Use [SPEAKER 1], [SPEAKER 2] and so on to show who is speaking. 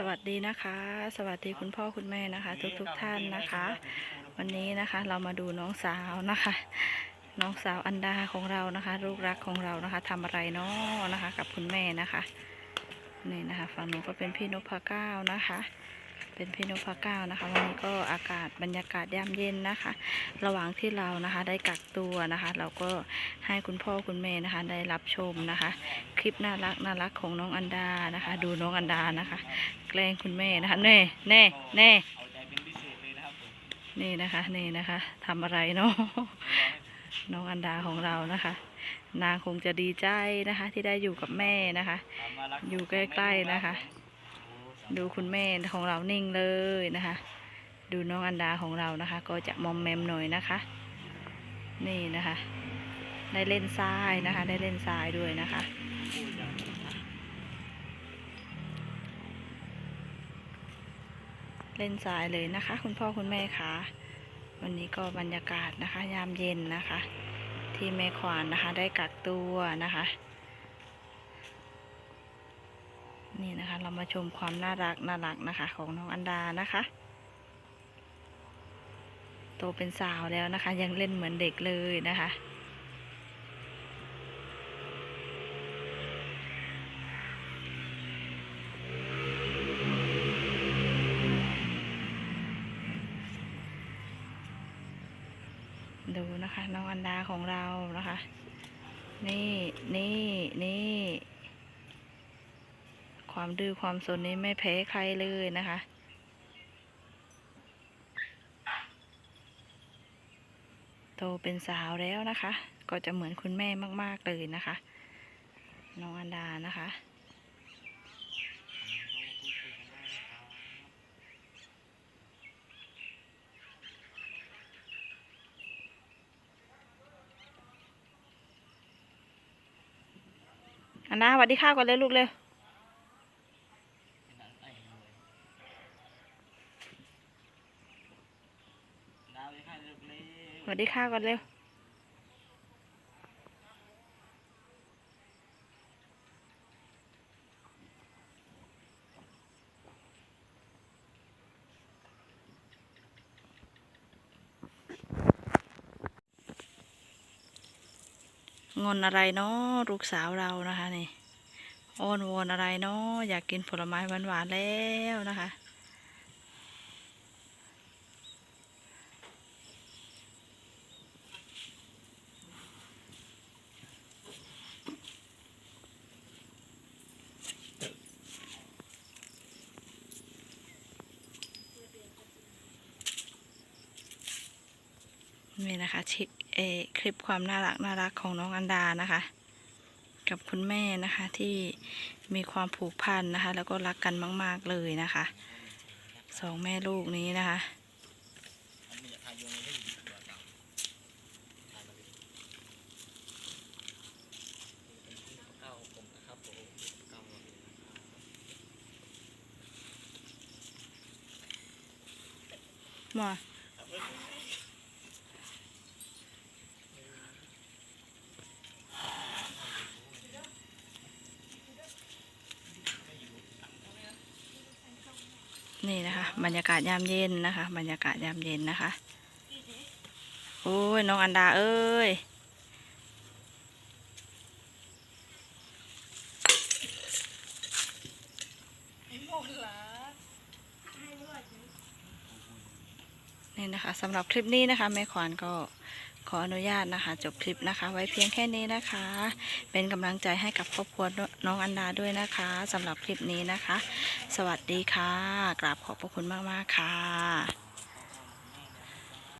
[SPEAKER 1] สวัสดีนะคะ สวัสดีคุณพ่อคุณแม่นะคะ ทุกทุกท่านนะคะ วันนี้นะคะเรามาดูน้องสาวนะคะ น้องสาวอันดาของเรานะคะ ลูกรักของเรานะคะทำอะไรเนาะนะคะ กับคุณแม่นะคะนี่นะคะ ฝั่งหนูก็เป็นพี่นพเก้านะคะ เป็นพี่นพเก้านะคะ วันนี้ก็อากาศบรรยากาศยามเย็นนะคะ ระหว่างที่เรานะคะ ได้กักตัวนะคะ เราก็ให้คุณพ่อคุณแม่นะคะ ได้รับชมนะคะ คลิปน่ารักน่ารักของน้องอันดานะคะ ดูน้องอันดานะคะ แกล้งคุณแม่นะคะแน่แน่แน่
[SPEAKER 2] นี่นะคะ
[SPEAKER 1] นี่นะคะทำอะไรเนาะน้องอันดาของเรานะคะ นางคงจะดีใจนะคะ ที่ได้อยู่กับแม่นะคะ อยู่ใกล้ๆนะคะ ดูคุณแม่ของเรานิ่งเลยนะคะ ดูน้องอันดาของเรานะคะ ก็จะมอมแมมหน่อยนะคะ นี่นะคะ ได้เล่นทรายนะคะ ได้เล่นทรายด้วยนะคะเล่นทรายเลยนะคะ คุณพ่อคุณแม่คะวันนี้ก็บรรยากาศนะคะ ยามเย็นนะคะ ที่แม่ขวานนะคะ ได้กักตัวนะคะ นี่นะคะ เรามาชมความน่ารักน่ารักนะคะ ของน้องอันดานะคะโตเป็นสาวแล้วนะคะ ยังเล่นเหมือนเด็กเลยนะคะดูนะคะน้องอันดาของเรานะคะ นี่นี่นี่ ความดื้อความสนนี้ไม่แพ้ใครเลยนะคะ โตเป็นสาวแล้วนะคะ ก็จะเหมือนคุณแม่มาก ๆ เลยนะคะ น้องอันดานะคะอันดาสวัสดีค่ะก่อนเลยลูกเล
[SPEAKER 2] ยค่ะเร็วเร็
[SPEAKER 1] สวัสดีค่ะก่อนเร็วงอนอะไรเนาะลูกสาวเรานะคะนี่อ้อนวอนอะไรเนาะอยากกินผลไม้หวานๆแล้วนะคะ นี่นะคะชิเอคลิปความน่ารักน่ารักของน้องอันดานะคะ กับคุณแม่นะคะที่มีความผูกพันนะคะ แล้วก็รักกันมาก ๆเลยนะคะสองแม่ลูกนี้นะคะ
[SPEAKER 2] อันนี้จะทายยงได้อยู่ตัวเก่าทายมาเลยเก้าผมนะครับผมเก้ามาเลยนะครับ
[SPEAKER 1] มา นี่นะคะ บรรยากาศยามเย็นนะคะ บรรยากาศยามเย็นนะคะ โอ้ยน้องอันดาเอ้ยนี่นะคะสำหรับคลิปนี้นะคะแม่ขวานก็ ขออนุญาตนะคะ จบคลิปนะคะ ไว้เพียงแค่นี้นะคะ เป็นกำลังใจให้กับครอบครัวน้องอันดาด้วยนะคะสำหรับคลิปนี้นะคะ สวัสดีค่ะ กราบขอบพระคุณมากๆค่ะ